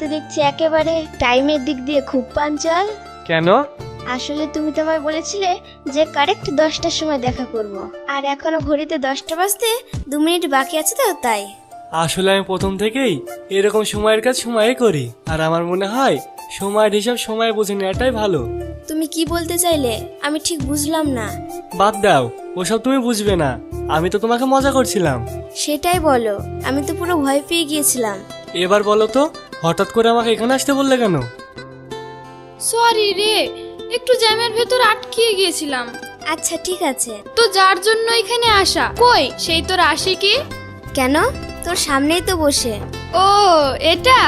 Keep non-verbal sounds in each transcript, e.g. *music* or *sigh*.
তো দেখছি একেবারে টাইমের দিক দিয়ে খুব পাঞ্চাল। কেন? আসলে তুমি তো আমায় বলেছিলে যে কারেক্ট দশটার সময় দেখা করব। আর এখনও ঘড়িতে দশটা বাজতে দু মিনিট বাকি আছে তো তাই। আসলে আমি প্রথম থেকেই এরকম সময়ের কাজ সময়ে করি। আর আমার মনে হয় সময়ের হিসাব সময় বুঝে নেওয়াটাই ভালো। তুমি কি বলতে চাইলে? আমি ঠিক বুঝলাম না। বাদ দাও ওসব তুমি বুঝবে না। আমি তো তোমাকে মজা করছিলাম। সেটাই বলো আমি তো পুরো ভয় পেয়ে গিয়েছিলাম। এবার বলো তো হঠাৎ করে আমাকে এখানে আসতে বললে কেন? সরি রে একটু জ্যামের ভেতর আটকিয়ে গিয়েছিলাম। আচ্ছা ঠিক আছে। তো যার জন্য এখানে আসা? কই? সেই তোর আসে কি? কেন? তোর সামনেই তো বসে। ও এটা?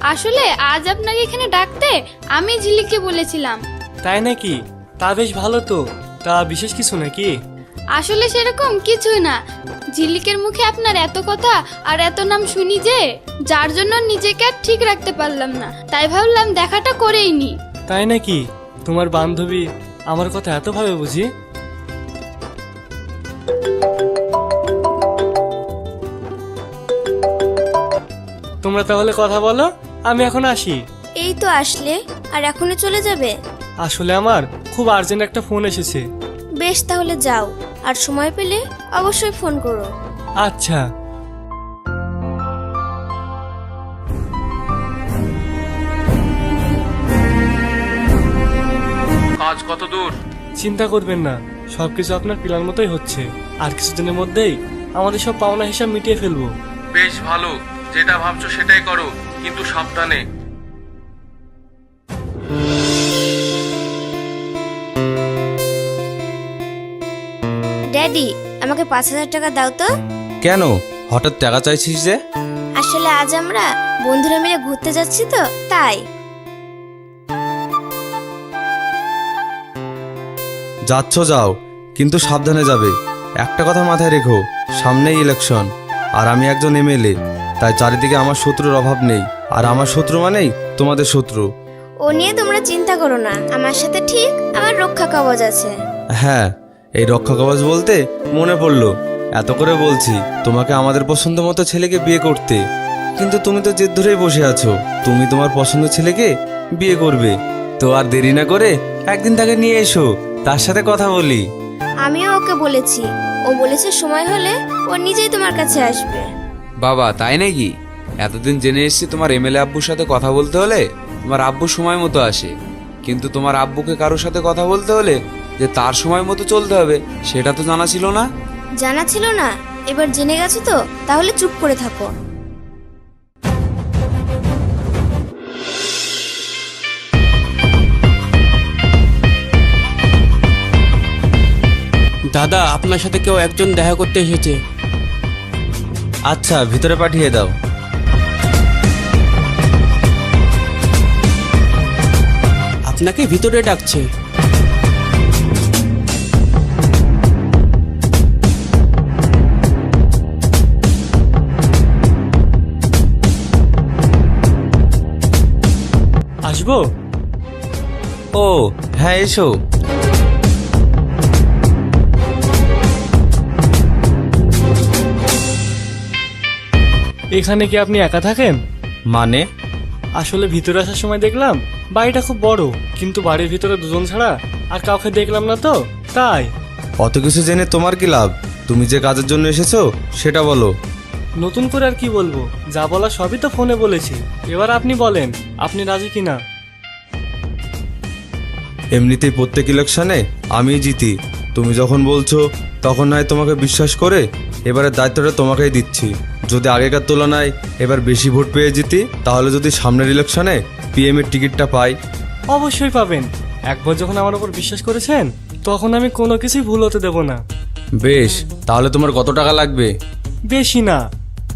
আসলে আজ আপনাকে এখানে ডাকতে আমি ঝিলিককে বলেছিলাম। তাই নাকি? তা বেশ ভালো তো। তা বিশেষ কিছু নাকি? আসলে সেরকম কিছুই না। ঝিলিকের মুখে আপনার এত কথা আর এত নাম শুনি যে যার জন্য নিজেকে আর ঠিক রাখতে পারলাম না। তাই ভাবলাম দেখাটা করেই নি। তাই নাকি? তোমার বান্ধবী আমার কথা এত ভাবে বুঝি? তোমরা তাহলে কথা বলো আমি এখন আসি। এই তো আসলে আর এখনই চলে যাবে? আসলে আমার খুব আর্জেন্ট একটা ফোন এসেছে। বেশ তাহলে যাও। আর সময় পেলে অবশ্যই ফোন করো। আচ্ছা। কাজ কত দূর? চিন্তা করবেন না সবকিছু আপনার প্ল্যান মতোই হচ্ছে। আর কিছুদিনের মধ্যেই আমাদের সব পাওনা হিসাব মিটিয়ে ফেলব। বেশ ভালো যেটা ভাবছ সেটাই করো কিন্তু সাবধানে। ড্যাডি আমাকে পাঁচ হাজার টাকা দাও তো। কেন? হঠাৎ টাকা চাইছিস যে? আসলে আজ আমরা বন্ধুরা মিলে ঘুরতে যাচ্ছি তো তাই। যাচ্ছ যাও কিন্তু সাবধানে যাবে। একটা কথা মাথায় রেখো সামনেই ইলেকশন আর আমি একজন এমএলএ তাই চারিদিকে আমার শত্রুর অভাব নেই। আর আমার শত্রু মানেই তোমাদের শত্রু। ও নিয়ে তোমরা চিন্তা করো না আমার সাথে ঠিক আমার রক্ষা কবচ আছে। হ্যাঁ এই রক্ষা কবচ বলতে মনে পড়ল। এত করে বলছি তোমাকে আমাদের পছন্দ মতো ছেলেকে বিয়ে করতে। কিন্তু তুমি তো জেদ ধরেই বসে আছো। তুমি তোমার পছন্দ ছেলেকে বিয়ে করবে। তো আর দেরি না করে একদিন তাকে নিয়ে এসো তার সাথে কথা বলি। আমিও ওকে বলেছি। ও বলেছে সময় হলে ও নিজেই তোমার কাছে আসবে। বাবা তাই নাকি? এতদিন জেনে এসেছি তোমার এমএলএ আব্বুর সাথে কথা বলতে হলে তোমার আব্বু সময় মতো আসে। কিন্তু তোমার আব্বুকে কারোর সাথে কথা বলতে হলে যে তার সময় মতো চলতে হবে সেটা তো জানা ছিল না। জানা ছিল না? এবার জেনে গেছো তো? তাহলে চুপ করে থাকো। দাদা আপনার সাথে কেউ একজন দেখা করতে এসেছে। আচ্ছা ভিতরে পাঠিয়ে দাও। আপনাকে ভিতরে ডাকছে। আসব? ও হ্যাঁ এসো। এখানে কি আপনি একা থাকেন? মানে? আসলে ভিতরে আসার সময় দেখলাম বাড়িটা খুব বড় কিন্তু বাড়ির ভিতরে দুজন ছাড়া আর কাউকে দেখলাম না তো তাই। অত কিছু জেনে তোমার কি লাভ? তুমি যে কাজের জন্য এসেছ সেটা বলো। নতুন করে আর কি বলব? যা বলা সবই তো ফোনে বলেছি। এবার আপনি বলেন আপনি রাজি কিনা? এমনিতেই প্রত্যেক ইলেকশনে আমি জিতি। তুমি যখন বলছো তখন নয় তোমাকে বিশ্বাস করে এবারে দায়িত্বটা তোমাকেই দিচ্ছি। যদি আগেকার তুলনায় এবার বেশি ভোট পেয়ে জিতি তাহলে যদি সামনের ইলেকশনে পিএম এর টিকিটটা পাই। অবশ্যই পাবেন। একবার যখন আমার উপর বিশ্বাস করেছেন তখন আমি কোনো কিছুই ভুল হতে দেব না। বেশ তাহলে তোমার কত টাকা লাগবে? বেশি না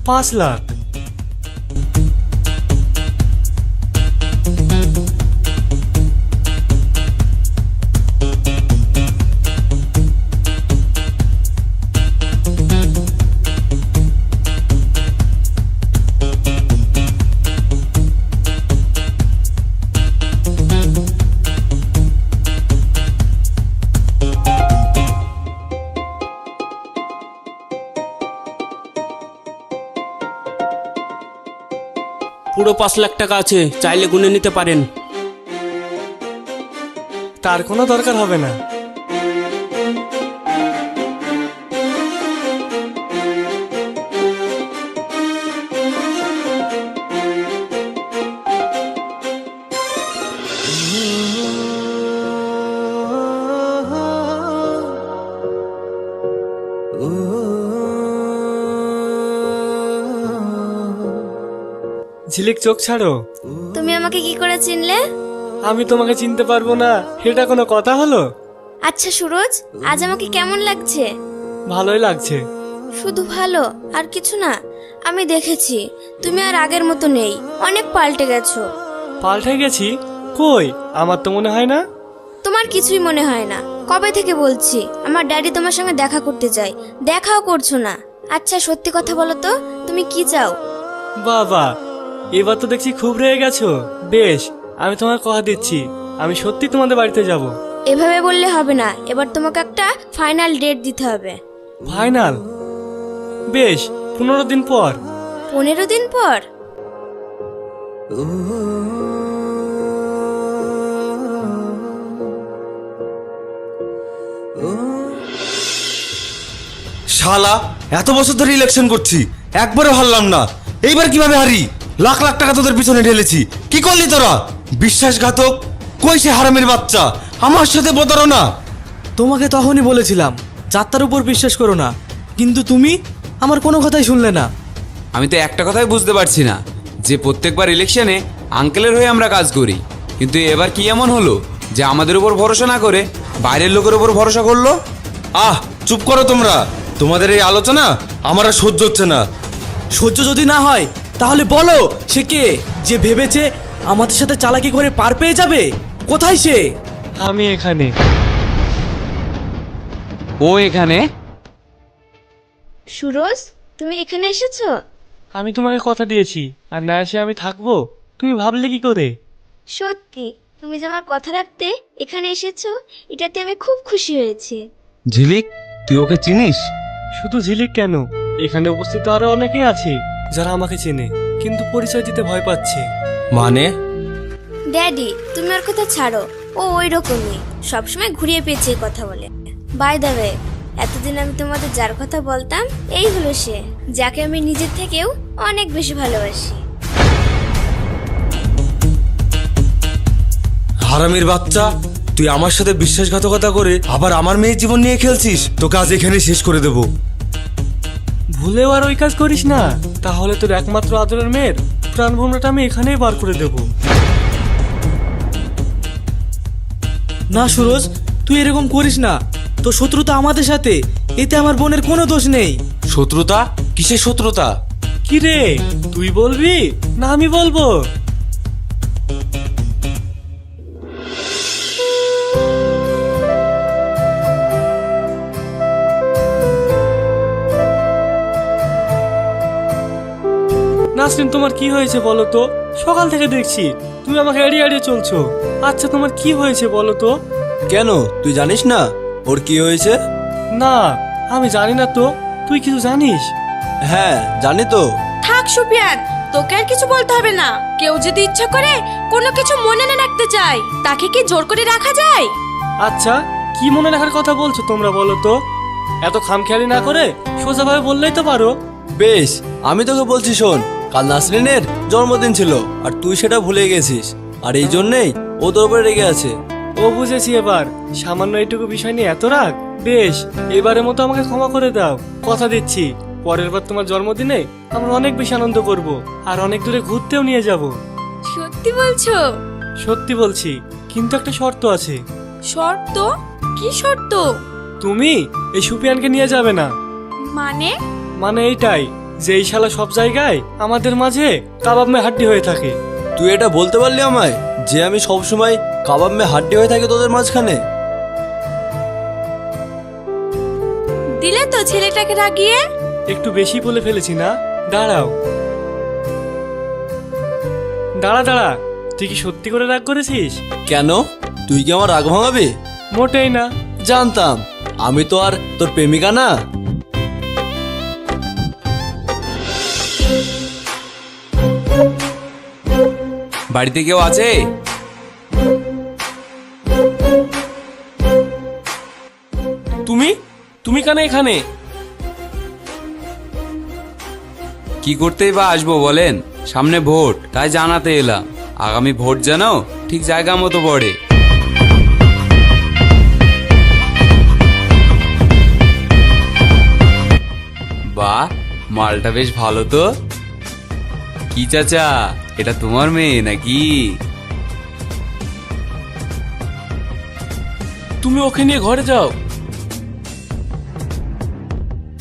পাঁচ লাখ। পুরো পাঁচ লাখ টাকা আছে চাইলে গুনে নিতে পারেন। তার কোনো দরকার হবে না। ঝিলিক চোখ ছাড়ো। তুমি আমাকে কি করে চিনলে? আমি তোমাকে চিনতে পারব না। এটা কোনো কথা হলো? আচ্ছা সুরজ আজ আমাকে কেমন লাগছে? ভালোই লাগছে। শুধু ভালো আর কিছু না। আমি দেখেছি তুমি আর আগের মতো নেই। অনেক পাল্টে গেছো। পাল্টে গেছি? কই? আমার তো মনে হয় না। তোমার কিছুই মনে হয় না। কবে থেকে বলছি? আমার ড্যাডি তোমার সঙ্গে দেখা করতে চাই দেখাও করছ না। আচ্ছা সত্যি কথা বলো তো তুমি কি চাও? বাবা এবার তো দেখছি খুব রেগে গেছো। বেশ আমি তোমার কথা দিচ্ছি। আমি সত্যি তোমাদের বাড়িতে যাব। এভাবে বললে হবে না। এবার তোমাকে একটা ফাইনাল ডেট দিতে হবে। ফাইনাল বেশ পনেরো দিন পর। পনেরো দিন পর? শালা এত বছর ধরে ইলেকশন করছি। একবারও হারলাম না। এইবার কীভাবে হারি? লাখ লাখ টাকা তোদের পিছনে ঢেলেছি। কি করলি তোরা? বিশ্বাসঘাতক? কই সে হারামের বাচ্চা? আমার সাথে প্রতারণা তোমাকে তখনই বলেছিলাম যাত্রার উপর বিশ্বাস করো না। কিন্তু তুমি আমার কোনো কথাই শুনলে না। আমি তো একটা কথাই বুঝতে পারছি না যে প্রত্যেকবার ইলেকশনে আঙ্কেলের হয়ে আমরা কাজ করি। কিন্তু এবার কি এমন হলো যে আমাদের উপর ভরসা না করে বাইরের লোকের উপর ভরসা করল? আহ চুপ করো তোমরা। তোমাদের এই আলোচনা আমার আর সহ্য হচ্ছে না। সহ্য যদি না হয় তাহলে বলো সে কে? যে ভেবেছে আমাদের সাথে চালাকি করে পার পেয়ে যাবে? কোথায় সে? আমি এখানে। ও এখানে? সুরজ তুমি এখানে এসেছ? আমি তোমাকে কথা দিয়েছি আর না এসে আমি থাকব? তুমি ভাবলে কি করে? সত্যি তুমি যে আমার কথা রাখতে এখানে এসেছ এটাতে আমি খুব খুশি হয়েছি। ঝিলিক তুই ওকে চিনিস? শুধু ঝিলিক কেন? এখানে উপস্থিত আরও অনেকেই আছে। যারা আমাকে চেনে কিন্তু পরিচয় দিতে ভয় পাচ্ছে। মানে? ড্যাডি তুমি ওর কথা ছাড়ো। ও ওই রকমই সবসময় ঘুরিয়ে পেয়েছে কথা বলে। বাই দ্য ওয়ে এতদিন আমি তোমাদের যার কথা বলতাম এই হলো সে যাকে আমি নিজের থেকেও অনেক বেশি ভালোবাসি। হারামির বাচ্চা তুই আমার সাথে বিশ্বাসঘাতকতা করে আবার আমার মেয়ের জীবন নিয়ে খেলছিস? তোকে আজ এখানে শেষ করে দেবো। ভুলেও আর ওই কাজ করিস না। তাহলে তোর একমাত্র আদরের মেয়ের প্রাণ ভোমরাটা আমি এখানেই বার করে দেব। না সুরজ তুই এরকম করিস না। তো শত্রুতা আমাদের সাথে এতে আমার বোনের কোনো দোষ নেই। শত্রুতা? কিসের শত্রুতা? কি রে তুই বলবি না আমি বলব? নাসরিন তোমার কি হয়েছে বলো তো? সকাল থেকে দেখছি তুমি আমাকে এড়িয়ে এড়িয়ে চলছো। আচ্ছা তোমার কি হয়েছে বলো তো? কেন? তুই জানিস না? ওর কি হয়েছে? না আমি জানি না তো। তুই কিছু জানিস? হ্যাঁ জানি তো। থাক সুপিয়ান তোকে আর কিছু বলতে হবে না। কেউ যদি ইচ্ছা করে কোনো কিছু মনে না রাখতে চায় তাকে কি জোর করে রাখা যায়? আচ্ছা কি মনে রাখার কথা বলছো তোমরা বলো তো? এত খামখেয়ালি না করে সোজাভাবে বললেই তো পারো। বেশ আমি তোকে বলছি শোন। কাল নাসরিনের জন্মদিন ছিল আর তুই সেটা ভুলে গেছিস। আর এই জন্যেই ও তোর উপরে রেগে আছে। ও বুঝেছি এবার। সামান্য এইটুকু বিষয় নিয়ে এত রাগ? বেশ এবারের মতো আমাকে ক্ষমা করে দাও। কথা দিচ্ছি পরের বার তোমার জন্মদিনে আমরা অনেক বেশি আনন্দ করব আর অনেক দূরে ঘুরতেও নিয়ে যাব। সত্যি বলছো? সত্যি বলছি কিন্তু একটা শর্ত আছে। শর্ত? কি শর্ত? তুমি এই সুপিয়ানকে নিয়ে যাবে না। মানে? মানে এইটাই যে এই শালা সব জায়গায় আমাদের মাঝে কাবাব মে হাড্ডি হয়ে থাকে। তুই এটা বলতে পারলি আমায় যে আমি সবসময় কাবাব মে হাড্ডি হয়ে থাকি তোদের মাঝখানে? দিলে তো ছেলেটাকে রাগিয়ে? একটু বেশি বলে ফেলেছি না? দাঁড়াও। দাঁড়া দাঁড়া। তুই কি সত্যি করে রাগ করেছিস? কেন? তুই কি আমার রাগ ভাঙাবি? মোটেই না। জানতাম। আমি তো আর তোর প্রেমিকা না। বাড়িতে কেউ আছে? তুমি? তুমি কেন এখানে? কি করতেই বা আসব বলেন? সামনে ভোট তাই জানাতে এলাম। আগামী ভোট যেন ঠিক জায়গা মতো পড়ে। বাহ মালটা বেশ ভালো তো। কি চাচা? এটা তোমার মেয়ে নাকি? তুমি ওকে নিয়ে ঘরে যাও।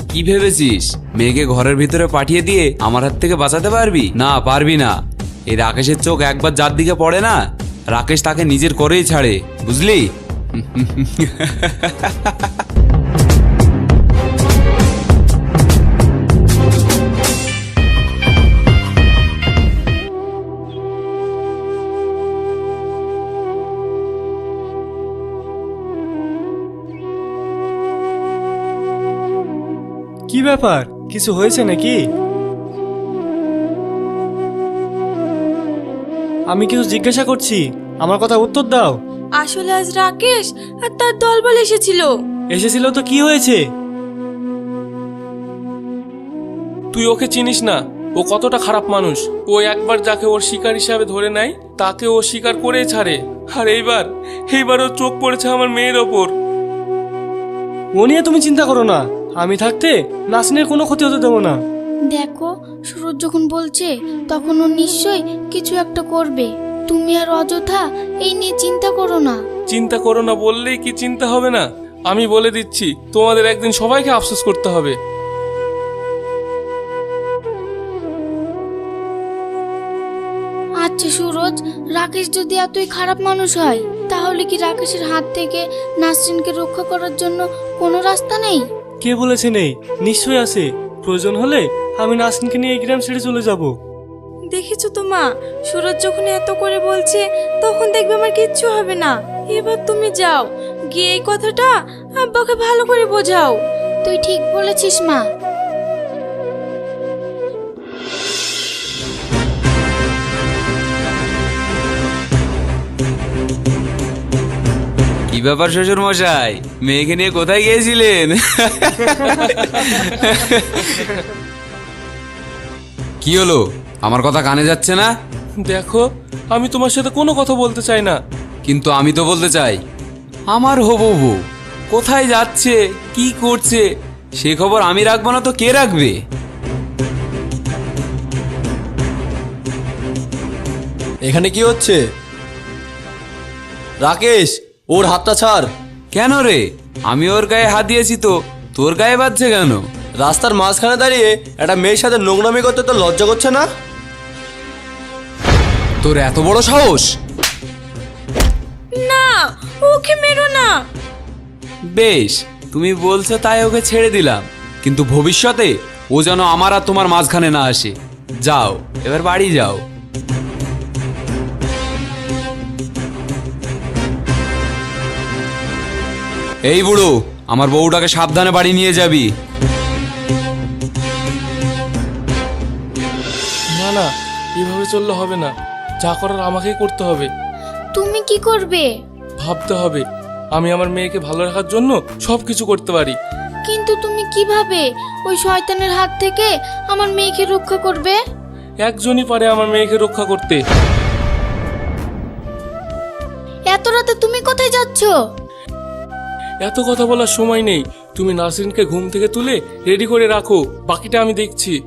কি ভেবেছিস? মেয়েকে ঘরের ভিতরে পাঠিয়ে দিয়ে আমার হাত থেকে বাঁচাতে পারবি? না পারবি না। এই রাকেশের চোখ একবার যার দিকে পড়ে না রাকেশ তাকে নিজের করেই ছাড়ে বুঝলি? *laughs* কি ব্যাপার? কিছু হয়েছে নাকি? আমি কিছু জিজ্ঞাসা করছি। আমার কথা উত্তর দাও। আসলে আজ রাকেশ আর তার দলবল এসেছিল। এসেছিল তো কি হয়েছে? তুই ওকে চিনিস না। ও কতটা খারাপ মানুষ। ও একবার যাকে ওর শিকার হিসাবে ধরে নেয় তাকে ও শিকার করেই ছাড়ে। আর এইবার এইবার ওর চোখ পড়েছে আমার মেয়ের ওপর। ও নিয়ে তুমি চিন্তা করো না। আমি থাকতে নাসিনের কোনো ক্ষতি হতে দেবো না। দেখো সুরজ যখন বলছে তখন ও নিশ্চয়ই কিছু একটা করবে। তুমি আর অযথা এই নিয়ে চিন্তা করো না। চিন্তা করো না বললেই কি চিন্তা হবে না? আমি বলে দিচ্ছি তোমাদের একদিন সবাইকে আফসোস করতে হবে। আচ্ছা সুরজ রাকেশ যদি এতই খারাপ মানুষ হয় তাহলে কি রাকেশের হাত থেকে নাসরিনকে রক্ষা করার জন্য কোনো রাস্তা নেই? কে বলেছে নেই? নিশ্চয়ই আছে। প্রয়োজন হলে আমি নাসিনকে নিয়ে এই গ্রাম ছেড়ে চলে যাব। দেখেছ তো মা সুরজ যখন এত করে বলছে তখন দেখবে আমার কিচ্ছু হবে না। এবার তুমি যাও গিয়ে এই কথাটা আব্বাকে ভালো করে বোঝাও। তুই ঠিক বলেছিস মা। ব্যাপার শ্বশুর মশাই মেয়েকে নিয়ে কোথায় গিয়েছিলেন? কি হলো? আমার কথা কানে যাচ্ছে না? দেখো আমি তোমার সাথে কোনো কথা বলতে চাই না। কিন্তু আমি তো বলতে চাই আমার হবু বউ কোথায় যাচ্ছে কি করছে সে খবর আমি রাখব না তো কে রাখবে? এখানে কি হচ্ছে? রাকেশ ওর হাতটা ছাড়। কেন রে? আমি ওর গায়ে হাত দিয়েছি তো। তোর গায়ে বাজছে কেন? রাস্তার মাঝখানে দাঁড়িয়ে একটা মেয়ের সাথে নোংরামি করতে তো লজ্জা করছে না? তোর এত বড় সাহস? না ওকে মেরো না। বেশ তুমি বলছো তাই ওকে ছেড়ে দিলাম। কিন্তু ভবিষ্যতে ও যেন আমার আর তোমার মাঝখানে না আসে। যাও এবার বাড়ি যাও। এই বুড়ো আমার বউটাকে সাবধানে বাড়ি নিয়ে যাবি। না না এভাবে চললে হবে না। যা করার আমাকেই করতে হবে। তুমি কি করবে? ভাবতে হবে। আমি আমার মেয়েকে ভালো রাখার জন্য সব কিছু করতে পারি। কিন্তু তুমি কীভাবে ওই শয়তানের হাত থেকে আমার মেয়েকে রক্ষা করবে? একজনই পারে আমার মেয়েকে রক্ষা করতে। এত রাতে তুমি কোথায় যাচ্ছ? এত কথা বলার সময় নেই। তুমি নাসরিনকে ঘুম থেকে তুলে রেডি করে রাখো। বাকিটা আমি দেখছি।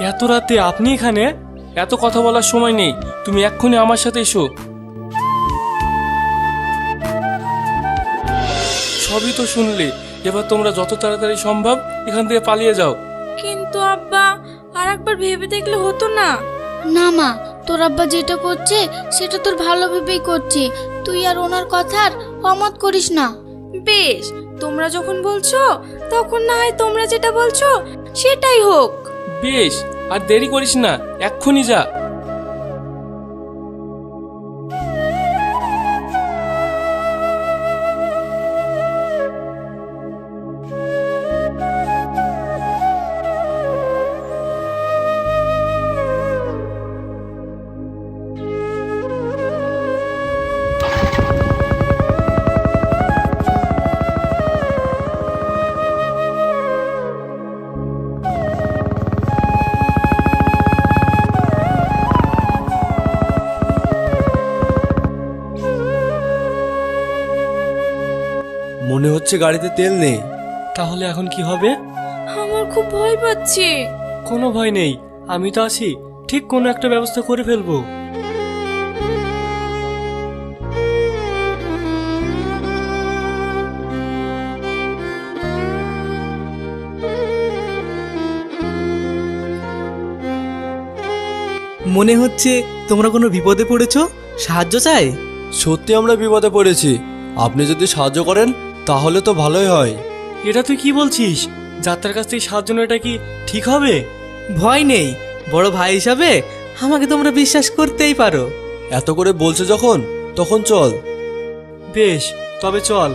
এত রাতে আপনি এখানে? এত কথা বলার সময় নেই। তুমি এক্ষুনি আমার সাথে এসো। সবই তো শুনলে। এবার তোমরা যত তাড়াতাড়ি সম্ভব এখান থেকে পালিয়ে যাও। কিন্তু আব্বা আর একবার ভেবে দেখলে হতো না। না মা তোর আব্বা যেটা করছে সেটা তোর ভালো ভেবেই করছে। তুই আর ওনার কথার অমত করিস না। বেশ তোমরা যখন বলছো তখন না হয় তোমরা যেটা বলছো সেটাই হোক। বেশ আর দেরি করিস না এক্ষুনি যা। মনে হচ্ছে গাড়িতে তেল নেই। তাহলে এখন কি হবে? আমার খুব ভয় পাচ্ছে। কোনো ভয় নেই আমি তো আছি। ঠিক কোনো একটা ব্যবস্থা করে ফেলব। মনে হচ্ছে তোমরা কোনো বিপদে পড়েছো? সাহায্য চাই? সত্যি আমরা বিপদে পড়েছি। আপনি যদি সাহায্য করেন তাহলে তো ভালোই হয়। এটা তুই কি বলছিস? যাত্রার কাছ থেকে সাহায্য নেওয়াটা কি ঠিক হবে? ভয় নেই। বড় ভাই হিসাবে আমাকে তোমরা বিশ্বাস করতেই পারো। এত করে বলছো যখন তখন চল। বেশ তবে চল।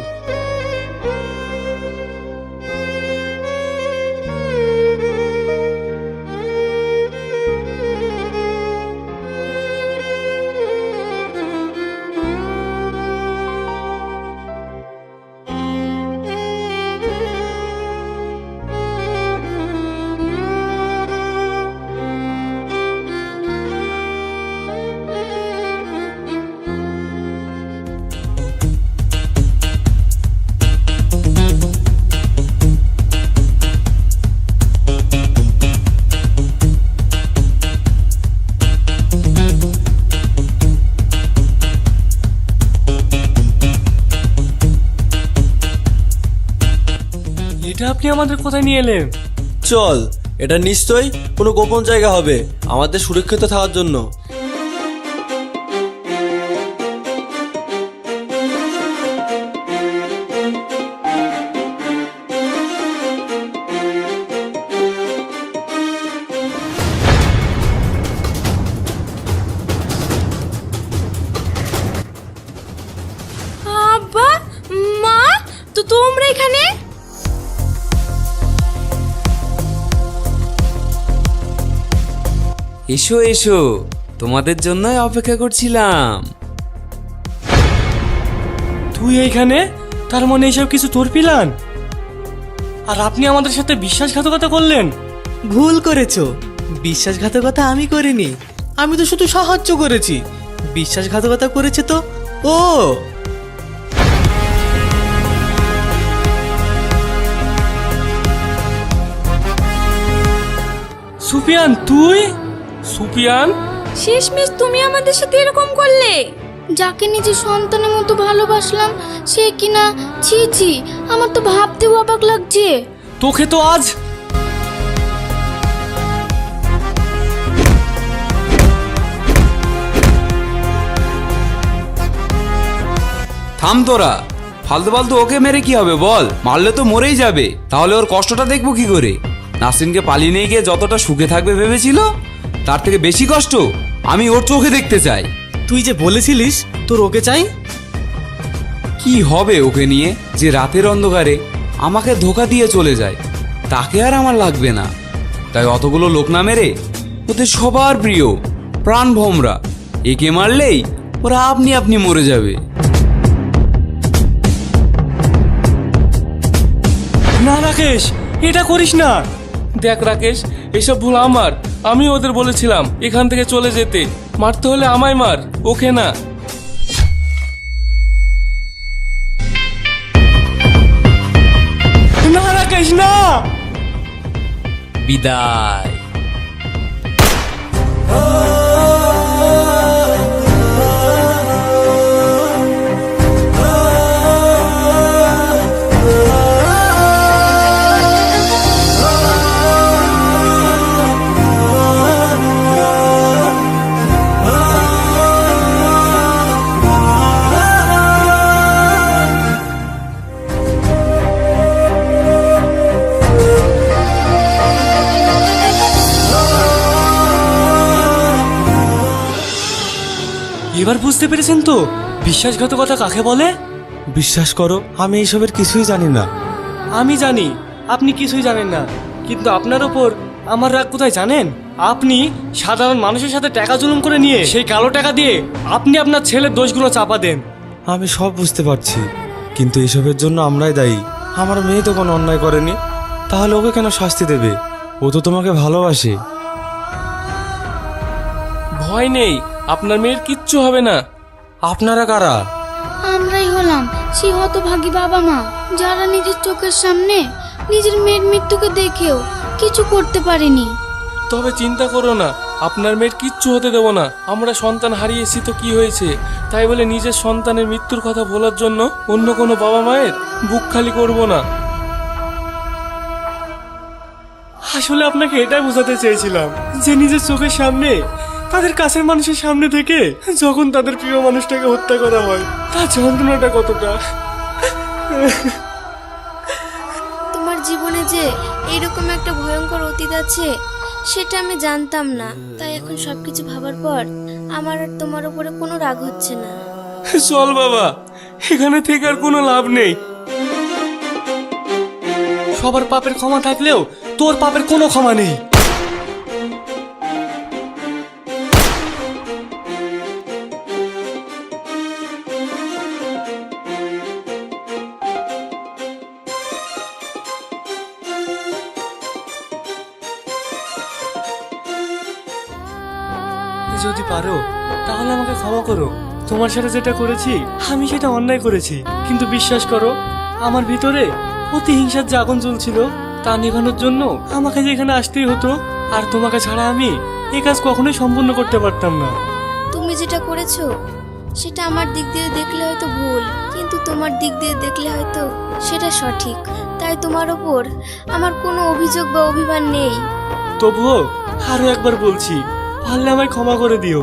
আপনি আমাদের কোথায় নিয়ে এলেন? চল, এটা নিশ্চয়ই কোনো গোপন জায়গা হবে আমাদের সুরক্ষিত থাকার জন্য। এসো এসো। তোমাদের জন্যই অপেক্ষা করছিলাম। তুই এইখানে? তার মানে এইসব কিছু তোর পিলান আর আপনি আমাদের সাথে বিশ্বাসঘাতকতা করলেন? ভুল করেছ। বিশ্বাসঘাতকতা আমি করিনি। আমি তো শুধু সাহায্য করেছি। বিশ্বাসঘাতকতা করেছে তো ও। সুপিয়ান তুই? সুপিয়ান শেষমেশ তুমি আমাদের সাথে এরকম করলে। যাকে নিজের সন্তানের মতো ভালোবাসলাম সে কিনা ছি ছি আমার তো ভাবতেও অবাক লাগছে। তোকে তো আজ থাম তোরা। ফালতু ফালতু ওকে মেরে কি হবে বল? মারলে তো মরেই যাবে। তাহলে ওর কষ্টটা দেখব কি করে? নাসরিনকে পালিয়ে নিয়ে গিয়ে যতটা সুখে থাকবে ভেবেছিল? তার থেকে বেশি কষ্ট? আমি ওর চোখে দেখতে চাই। তুই যে বলেছিলিস তোর ওকে চাই? কি হবে ওকে নিয়ে? যে রাতের অন্ধকারে আমাকে ধোকা দিয়ে চলে যায়। তাকে আর আমার লাগবে না। তাই অতগুলো লোক না মেরে ওদের সবার প্রিয় প্রাণ ভমরা। একে মারলেই ওরা আপনি আপনি মরে যাবে। না রাকেশ এটা করিস না। দেখ রাকেশ এসব ভুল আমার। আমি ওদের বলেছিলাম এখান থেকে চলে যেতে। মারতে হলে আমায় মার ওকে না? না রাকেশ না বিদায় এবার বুঝতে পেরেছেন তো? বিশ্বাসঘাতকতা কাকে বলে? বিশ্বাস করো আমি এইসবের কিছুই জানি না। আমি জানি আপনি কিছুই জানেন না। কিন্তু আপনার ওপর আমার রাগ কোথায় জানেন? আপনি সাধারণ মানুষের সাথে টাকা জুলুম করে নিয়ে সেই কালো টাকা দিয়ে আপনি আপনার ছেলের দোষগুলো চাপা দেন। আমি সব বুঝতে পারছি কিন্তু এসবের জন্য আমরাই দায়ী। আমার মেয়ে তো কোনো অন্যায় করেনি তাহলে ওকে কেন শাস্তি দেবে? ও তো তোমাকে ভালোবাসে। ভয় নেই। আপনার মেয়ের কিচ্ছু হবে না। আপনারা কারা? আমরাই হলাম। সেই হতভাগী বাবা মা যারা নিজের চোখের সামনে নিজের মেয়ের মৃত্যুকে দেখেও কিছু করতে পারেনি। তবে চিন্তা করো না আপনার মেয়ের কিচ্ছু হতে দেব না। আমরা সন্তান হারিয়েছি তো কি হয়েছে? তাই বলে নিজের সন্তানের মৃত্যুর কথা বলার জন্য অন্য কোনো বাবা মায়ের বুক খালি করব না। আসলে আপনাকে এটাই বোঝাতে চেয়েছিলাম যে নিজের চোখের সামনে তাদের কাছের মানুষের সামনে থেকে যখন তাদের প্রিয় মানুষটাকে হত্যা করা হয় তার যন্ত্রণাটা কতটা? তোমার জীবনে যে এরকম একটা ভয়ঙ্কর অতীত আছে সেটা আমি জানতাম না। তাই এখন সবকিছু ভাবার পর আমার আর তোমার উপরে কোনো রাগ হচ্ছে না। চল বাবা এখানে থেকে আর কোনো লাভ নেই। সবার পাপের ক্ষমা থাকলেও তোর পাপের কোনো ক্ষমা নেই। সাথে যেটা করেছি আমি সেটা অন্যায় করেছি। কিন্তু বিশ্বাস করো আমার ভিতরে অতি হিংসার যে আগুন জ্বলছিল। তা নেভানোর জন্য আমাকে যে এখানে আসতেই হতো আর তোমাকে ছাড়া আমি এই কাজ কখনোই সম্পূর্ণ করতে পারতাম না। তুমি যেটা করেছ সেটা আমার দিক দিয়ে দেখলে হয়তো ভুল কিন্তু তোমার দিক দিয়ে দেখলে হয়তো সেটা সঠিক। তাই তোমার ওপর আমার কোনো অভিযোগ বা অভিমান নেই। তবুও আরও একবার বলছি পারলে আমায় ক্ষমা করে দিও।